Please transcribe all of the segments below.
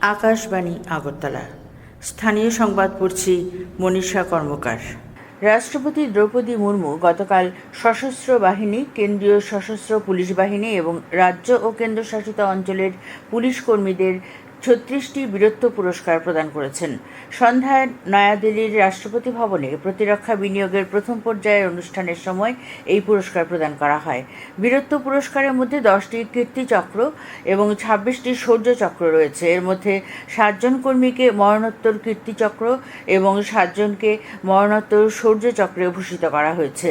আকাশবাণী আগরতলা। স্থানীয় সংবাদ পড়ছি মনীষা কর্মকার। রাষ্ট্রপতি দ্রৌপদী মুর্মু গতকাল সশস্ত্র বাহিনী, কেন্দ্রীয় সশস্ত্র পুলিশ বাহিনী এবং রাজ্য ও কেন্দ্রশাসিত অঞ্চলের পুলিশ কর্মীদের ছত্রিশটি বীরত্ব পুরস্কার প্রদান করেছেন। সন্ধ্যায় নয়াদিল্লির রাষ্ট্রপতি ভবনে প্রতিরক্ষা বিনিয়োগের প্রথম পর্যায়ের অনুষ্ঠানের সময় এই পুরস্কার প্রদান করা হয়। বীরত্ব পুরস্কারের মধ্যে দশটি কীর্তিচক্র এবং ছাব্বিশটি শৌর্য চক্র রয়েছে। এর মধ্যে সাতজন কর্মীকে মরণোত্তর কীর্তিচক্র এবং সাতজনকে মরণোত্তর শৌর্য চক্রে ভূষিত করা হয়েছে।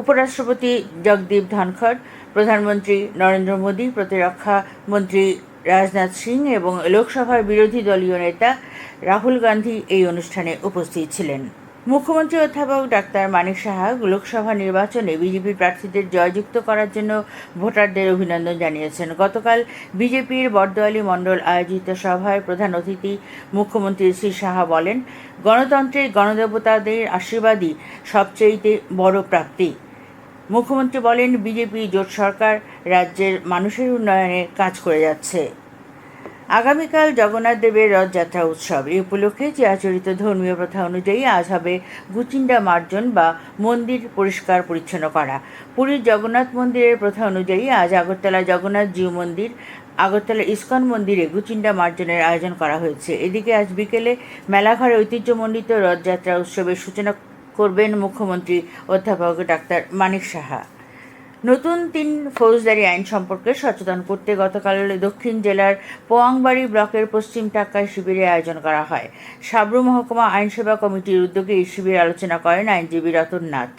উপরাষ্ট্রপতি জগদীপ ধনখড়, প্রধানমন্ত্রী নরেন্দ্র মোদী, প্রতিরক্ষা মন্ত্রী রাজনাথ সিং এবং লোকসভার বিরোধী দলীয় নেতা রাহুল গান্ধী এই অনুষ্ঠানে উপস্থিত ছিলেন। মুখ্যমন্ত্রী অধ্যাপক ডাক্তার মানিক সাহা লোকসভা নির্বাচনে বিজেপির প্রার্থীদের জয়যুক্ত করার জন্য ভোটারদের অভিনন্দন জানিয়েছেন। গতকাল বিজেপির বর্দোয়ালি মণ্ডল আয়োজিত সভায় প্রধান অতিথি মুখ্যমন্ত্রী শ্রী সাহা বলেন, গণতন্ত্রের গণদেবতাদের আশীর্বাদই সবচেয়ে বড় প্রাপ্তি। মুখ্যমন্ত্রী বলেন, বিজেপি, জোট সরকার রাজ্যের মানুষের উন্নয়নে কাজ করে যাচ্ছে। আগামীকাল জগন্নাথ দেবের রথযাত্রা উৎসব। এই উপলক্ষে যে আচরিত ধর্মীয় প্রথা অনুযায়ী আজ হবে গুচিন্ডা মার্জন বা মন্দির পরিষ্কার পরিচ্ছন্ন করা। পুরীর জগন্নাথ মন্দিরের প্রথা অনুযায়ী আজ আগরতলা জগন্নাথ জিউ মন্দির, আগরতলা ইস্কন মন্দিরে গুচিন্ডা মার্জনের আয়োজন করা হয়েছে। এদিকে আজ বিকেলে মেলাঘরে ঐতিহ্যমণ্ডিত রথযাত্রা উৎসবের সূচনা করবেন মুখ্যমন্ত্রী অধ্যাপক ডাক্তার মানিক সাহা। নতুন তিন ফৌজদারি আইন সম্পর্কে সচেতন করতে গতকাল দক্ষিণ জেলার পোয়াংবাড়ি ব্লকের পশ্চিম টাক্কায় শিবিরের আয়োজন করা হয়। সাবরু মহকুমা আইনসেবা কমিটির উদ্যোগে এই শিবির আলোচনা করেন আইনজীবী রতন নাথ।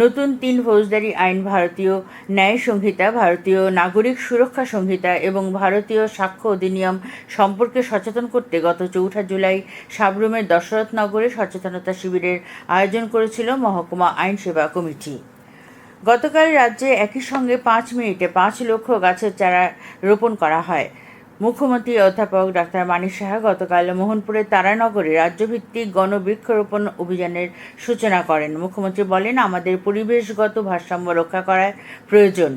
নতুন তিন ফৌজদারি আইন ভারতীয় ন্যায় সংহিতা, ভারতীয় নাগরিক সুরক্ষা সংহিতা এবং ভারতীয় সাক্ষ্য অধিনিয়ম সম্পর্কে সচেতন করতে গত চৌঠা জুলাই সাবরুমের দশরথনগরে সচেতনতা শিবিরের আয়োজন করেছিল মহকুমা আইন সেবা কমিটি। গতকাল রাজ্যে একই সঙ্গে পাঁচ মিনিটে পাঁচ লক্ষ গাছের চারা রোপণ করা হয়। মুখ্যমন্ত্রী অধ্যাপক ডাক্তার মানিক সাহা গতকাল মোহনপুরের তারানগরে রাজ্যভিত্তিক গণবৃক্ষরোপণ অভিযানের সূচনা করেন। মুখ্যমন্ত্রী বলেন, আমাদের পরিবেশগত ভারসাম্য রক্ষা করার প্রয়োজন।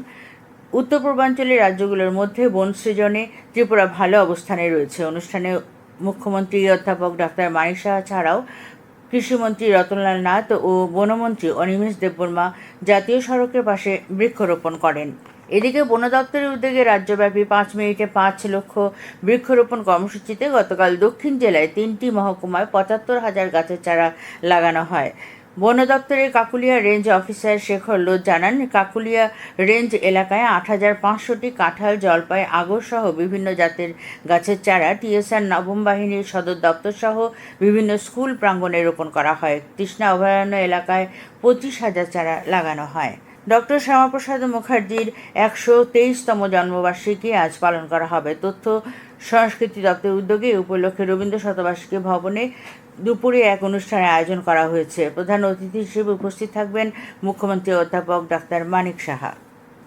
উত্তর পূর্বাঞ্চলের রাজ্যগুলোর মধ্যে বন সৃজনে ত্রিপুরা ভালো অবস্থানে রয়েছে। অনুষ্ঠানে মুখ্যমন্ত্রী অধ্যাপক ডাক্তার মানিক সাহা ছাড়াও কৃষিমন্ত্রী রতনলাল নাথ ও বনমন্ত্রী অনিমেষ দেববর্মা জাতীয় সড়কের পাশে বৃক্ষরোপণ করেন। এদিকে বন দপ্তরের উদ্যোগে রাজ্যব্যাপী পাঁচ মিনিটে পাঁচ লক্ষ বৃক্ষরোপণ কর্মসূচিতে গতকাল দক্ষিণ জেলায় তিনটি মহকুমায় পঁচাত্তর হাজার গাছের চারা লাগানো হয়। বন দপ্তরের কাকুলিয়া রেঞ্জ অফিসার শেখর লোধ জানান, কাকুলিয়া রেঞ্জ এলাকায় আট হাজার পাঁচশোটি কাঁঠাল, জলপাই আগর সহ বিভিন্ন জাতের গাছের চারা টিএসআর নবম বাহিনীর সদর দপ্তর সহ বিভিন্ন স্কুল প্রাঙ্গণে রোপণ করা হয়। তৃষ্ণা অভয়ারণ্য এলাকায় পঁচিশ হাজার চারা লাগানো হয়। ডক্টর শ্যামাপ্রসাদ মুখার্জির একশো তেইশতম জন্মবার্ষিকী আজ পালন করা হবে। তথ্য সংস্কৃতি দপ্তরের উদ্যোগে উপলক্ষে রবীন্দ্র শতবার্ষিকী ভবনে দুপুরে এক অনুষ্ঠানে আয়োজন করা হয়েছে। প্রধান অতিথি হিসেবে উপস্থিত থাকবেন মুখ্যমন্ত্রী অধ্যাপক ডাক্তার মানিক সাহা।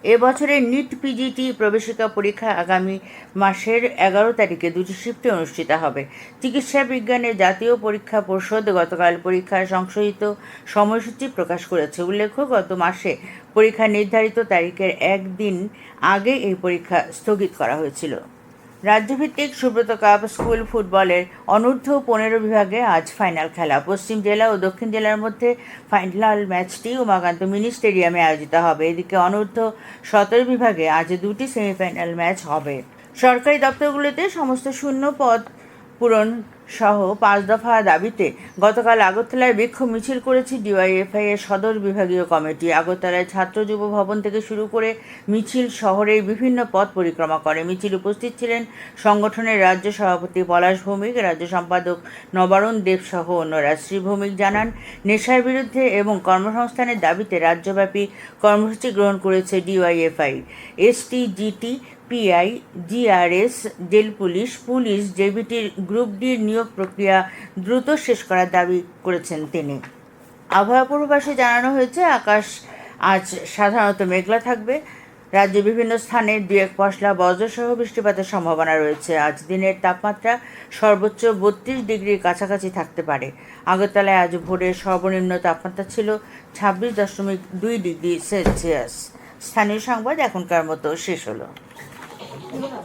এবছরের নিট পিজিটি প্রবেশিকা পরীক্ষা আগামী মাসের এগারো তারিখে দুটি শিফটে অনুষ্ঠিত হবে। চিকিৎসা বিজ্ঞানের জাতীয় পরীক্ষা পরিষদ গতকাল পরীক্ষার সংশোধিত সময়সূচি প্রকাশ করেছে। উল্লেখ্য, গত মাসে পরীক্ষা নির্ধারিত তারিখের একদিন আগে এই পরীক্ষা স্থগিত করা হয়েছিল। রাজ্যভিত্তিক সুব্রত কাপ স্কুল ফুটবলের অনূর্ধ্ব পনেরো বিভাগে আজ ফাইনাল খেলা। পশ্চিম জেলা ও দক্ষিণ জেলার মধ্যে ফাইনাল ম্যাচটি উমাকান্ত মিনি স্টেডিয়ামে আয়োজিত হবে। এদিকে অনূর্ধ্ব সতেরো বিভাগে আজ দুটি সেমিফাইনাল ম্যাচ হবে। সরকারি দপ্তরগুলোতে সমস্ত শূন্য পদ পূরণ সহ পাঁচ দফা দাবিতে গতকাল আগরতলায় বিক্ষোভ মিছিল করেছে ডিওয়াইএফআই এর সদর বিভাগীয় কমিটি। আগরতলায় ছাত্র যুব ভবন থেকে শুরু করে মিছিল শহরের বিভিন্ন পথ পরিক্রমা করে। মিছিল উপস্থিত ছিলেন সংগঠনের রাজ্য সভাপতি পলাশ ভৌমিক, রাজ্য সম্পাদক নবারুণ দেব সহ অন্যরা। শ্রী ভৌমিক জানান, নেশার বিরুদ্ধে এবং কর্মসংস্থানের দাবিতে রাজ্যব্যাপী কর্মসূচি গ্রহণ করেছে DYFI. STGT PI GRS jail police police জেবিটির group ডির নিয়োগ প্রক্রিয়া দ্রুত শেষ করার দাবি করেছেন তিনি। আবহাওয়া পূর্বাভাসে জানানো হয়েছে, আকাশ আজ সাধারণত মেঘলা থাকবে। রাজ্যে বিভিন্ন স্থানে দু এক পশলা বজ্রসহ বৃষ্টিপাতের সম্ভাবনা রয়েছে। আজ দিনের তাপমাত্রা সর্বোচ্চ বত্রিশ ডিগ্রির কাছাকাছি থাকতে পারে। আগরতলায় আজ ভোরের সর্বনিম্ন তাপমাত্রা ছিল ছাব্বিশ দশমিক দুই ডিগ্রি সেলসিয়াস। স্থানীয় সংবাদ এখনকার মতো শেষ হলো। 그러 면.